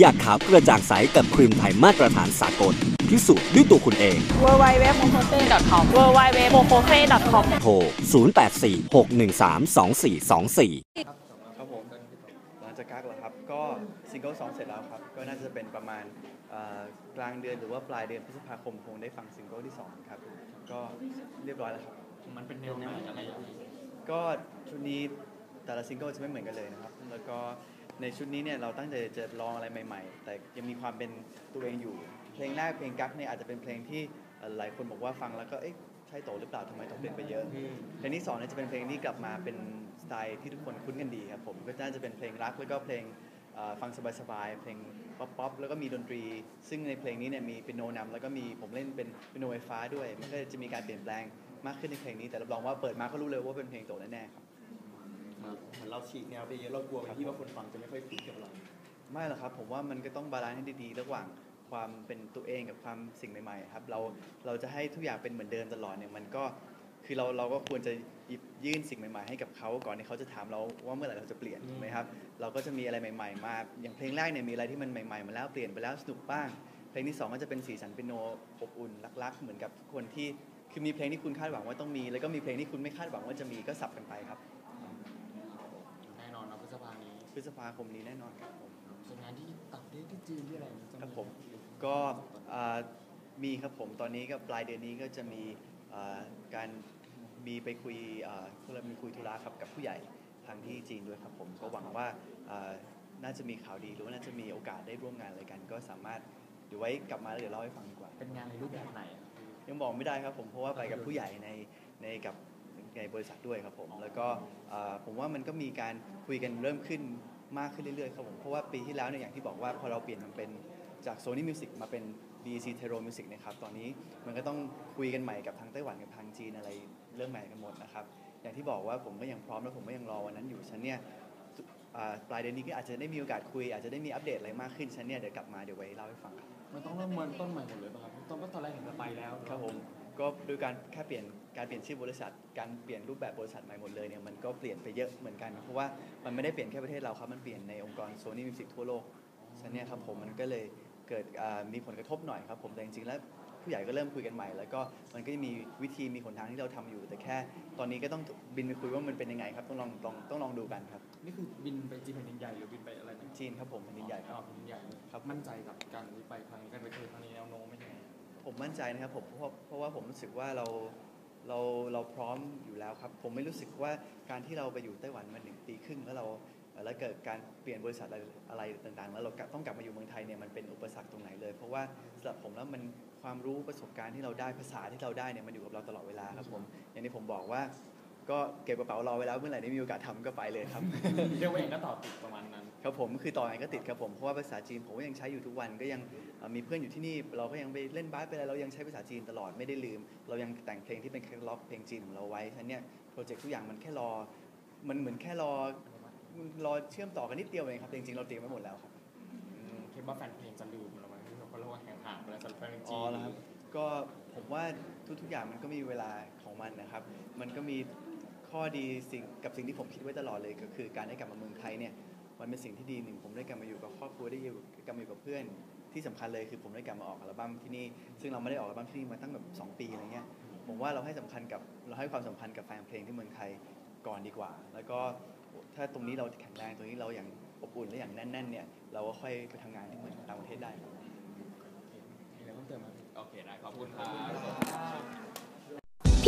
อยากขาวกระจ่างใสกับครีมไทยมาตรฐานสากล พิสูจน์ด้วยตัวคุณเอง w w w m o k o s e com w w w m o k o s e com โทร 0846132424 ครับผมหลังจากกักแล้วครับ ก็ซิงเกิลสองเสร็จแล้วครับ ก็น่าจะเป็นประมาณเอ่อกลางเดือนหรือว่าปลายเดือนพฤษภาคมคงได้ฟังซิงเกิลที่2ครับ ก็เรียบร้อยแล้วครับ มันเป็นแนวไหนอะไรอย่างนี้ก็ชุดนี้แต่ละซิงเกิลจะไม่เหมือนกันเลยนะครับ แล้วก็ ในชุดนี้เนี่ยเราตั้งใจจะลองอะไรใหม่ ๆ แต่ยังมีความเป็นตัวเองอยู่ เพลงแรกเพลงกั๊กเนี่ยอาจจะเป็นเพลงที่หลายคนบอกว่าฟังแล้วก็เอ๊ะใช่โตหรือเปล่าทำไมต้องเปลี่ยนไปเยอะเพลงที่สองเนี่ยจะเป็นเพลงที่กลับมาเป็นสไตล์ที่ทุกคนคุ้นกันดีครับผมก็น่าจะเป็นเพลงรักแล้วก็เพลงฟังสบายๆเพลงป๊อปป๊อปแล้วก็มีดนตรี ซึ่งในเพลงนี้เนี่ยมีเป็นโนนำแล้วก็มีผมเล่นเป็นเป็นโนไฟฟ้าด้วย มันก็จะมีการเปลี่ยนแปลงมากขึ้นในเพลงนี้แต่รับรองว่าเปิดมาก็รู้เลยว่าเป็นเพลงโตแน่ๆครับ เหมือนเราฉีกแนวไปเยอะเรากลัวไหมที่ว่าคนฟังจะไม่ค่อยคุ้นกับเราไม่หรอกครับ ผมว่ามันก็ต้องบาลานซ์ให้ดีๆ ระหว่างความเป็นตัวเองกับความสิ่งใหม่ๆครับเราเราจะให้ทุกอย่างเป็นเหมือนเดิมตลอดเนี่ยมันก็คือเราเราก็ควรจะหยิบยื่นสิ่งใหม่ๆให้กับเขาก่อนที่เขาจะถามเราว่าเมื่อไหร่เราจะเปลี่ยนถูกไหมครับ เราก็จะมีอะไรใหม่ ๆ มาอย่างเพลงแรกเนี่ยมีอะไรที่มันใหม่ๆมาแล้วเปลี่ยนไปแล้วสนุกบ้าง เพลงที่สองก็จะเป็นสีสันเป็นโนอบอุ่นรักๆ เหมือนกับทุกคนที่คือมีเพลงที่คุณคาดหวังว่าต้องมี แล้วก็มีเพลงที่คุณไม่คาดหวังว่าจะมีก็สับกันไปครับ แน่นอนนะพฤษภานี้ พฤษภาคมนี้แน่นอนครับผมส่วนงานที่ต่างประเทศที่จีนที่อะไรจะครับผมก็อ่ามีครับผมตอนนี้ก็ปลายเดือนนี้ก็จะมีอ่าการมีไปคุยอ่าพวกเรามีคุยธุระครับกับผู้ใหญ่ทางที่จีนด้วยครับผมก็หวังว่าอ่าน่าจะมีข่าวดีหรือว่าน่าจะมีโอกาสได้ร่วมงานอะไรกัน ก็สามารถเดี๋ยวไว้กลับมาแล้วเดี๋ยวเล่าให้ฟังดีกว่า เป็นงานในรูปแบบไหนอะยังบอกไม่ได้ครับผมเพราะว่าไปกับผู้ใหญ่ในในกับ ในบริษัทด้วยครับผม แล้วก็อ่าผมว่ามันก็มีการคุยกันเริ่มขึ้นมากขึ้นเรื่อยๆครับผม เพราะว่าปีที่แล้วเนี่ยอย่างที่บอกว่าพอเราเปลี่ยนมันเป็นจาก Sony Music มาเป็น BC t e r o Music นะครับ ตอนนี้มันก็ต้องคุยกันใหม่กับทางไต้หวันกับทางจีนอะไรเรื่องใหม่กันหมดนะครับ อย่างที่บอกว่าผมก็ยังพร้อมและผมก็ยังรอวันนั้นอยู่ฉันเนี่ยอ่าปลายเดือนนี้ก็อาจจะได้มีโอกาสคุย อาจจะได้มีอัปเดตอะไรมากขึ้นฉันเนี่ยเดี๋ยวกลับมาเดี๋ยวไว้เล่าให้ฟังครับ มันต้องเริ่มเริ่มต้นใหม่หมดเลยป่ะครับตอนก็ตอนแรกเห็นจะไปแล้วครับผม ก็โดยการแค่เปลี่ยนการเปลี่ยนชื่อบริษัท การเปลี่ยนรูปแบบบริษัทใหม่หมดเลยเนี่ยมันก็เปลี่ยนไปเยอะเหมือนกันเพราะว่ามันไม่ได้เปลี่ยนแค่ประเทศเราครับมันเปลี่ยนในองค์กรโซนี่มิวสิกทั่วโลกฉะนั้นเนี่ยครับผมมันก็เลยเกิดอ่ามีผลกระทบหน่อยครับผมแต่จริงๆแล้วผู้ใหญ่ก็เริ่มคุยกันใหม่ แล้วก็มันก็จะมีวิธีมีหนทางที่เราทำอยู่ แต่แค่ตอนนี้ก็ต้องบินไปคุยว่ามันเป็นยังไงครับต้องลองลองต้องลองดูกันครับ นี่คือบินไปจีนแผ่นดินใหญ่หรือบินไปอะไรนะจีนครับผมแผ่นดินใหญ่ครับอ๋อแผ่นดินใหญ่เลยครับมั่นใจกับการที่ไปครั้งนี้การไปเจอครั้งนี้แนวโน้มเป็นยังไง ผมมั่นใจนะครับผมเพราะว่าเพราะว่าผมรู้สึกว่าเราเราเราพร้อมอยู่แล้วครับ ผมไม่รู้สึกว่าการที่เราไปอยู่ไต้หวันมาหนึ่งปีครึ่งแล้วเราแล้วเกิดการเปลี่ยนบริษัทอะไรอะไรต่างๆ แล้วเราต้องกลับมาอยู่เมืองไทยเนี่ยมันเป็นอุปสรรคตรงไหนเลย เพราะว่าสำหรับผมแล้วมันความรู้ประสบการณ์ที่เราได้ภาษาที่เราได้เนี่ยมันอยู่กับเราตลอดเวลาครับผมอย่างที่ผมบอกว่า ก็เก็บกระเป๋ารอไว้แล้วเมื่อไหร่ได้มีโอกาสทำก็ไปเลยครับ เรียกว่าเองก็ตอบติดประมาณนั้น ครับผมคือต่อไงก็ติดครับผมเพราะว่าภาษาจีนผมก็ยังใช้อยู่ทุกวันก็ยังเอ่อมีเพื่อนอยู่ที่นี่ เราก็ยังไปเล่นบาสไปอะไรเรายังใช้ภาษาจีนตลอดไม่ได้ลืม เรายังแต่งเพลงที่เป็นแคตตาล็อกเพลงจีนของเราไว้ฉะนั้นเนี่ยโปรเจกต์ทุกอย่างมันแค่รอ มันเหมือนแค่รอรอเชื่อมต่อกันนิดเดียวเองครับแต่จริงๆเราเตรียมไว้หมดแล้วครับ อืมคิดว่าแฟนเพลงจะลืมเราไหมที่เขาเรียกว่าแห่งห่างไปแล้วสำหรับแฟนเพลงจีอ๋อนแล้วครับก็ผมว่าทุกๆอย่างมันก็มีเวลาของมันนะครับ มันก็มี ข้อดีสิ่งกับสิ่งที่ผมคิดไว้ตลอดเลยก็คือการได้กลับมาเมืองไทยเนี่ยมันเป็นสิ่งที่ดีหนึ่งผมได้กลับมาอยู่กับครอบครัวได้อยู่กลับมาอยู่กับเพื่อนที่สำคัญเลยคือผมได้กลับมาออกอัลบั้มที่นี่ ซึ่งเราไม่ได้ออกอัลบั้มที่นี่มาตั้งแบบสองปีอะไรเงี้ยผมว่าเราให้สำคัญกับเราให้ความสำคัญกับแฟนเพลงที่เมืองไทยก่อนดีกว่า แล้วก็ถ้าตรงนี้เราแข็งแรงตรงนี้เราอย่างอบอุ่นและอย่างแน่นๆเนี่ยเราก็ค่อยไปทำงานที่เมืองต่างประเทศได้ครับมีอะไรเพิ่มเติมไหมโอเคได้ขอบคุณครับเ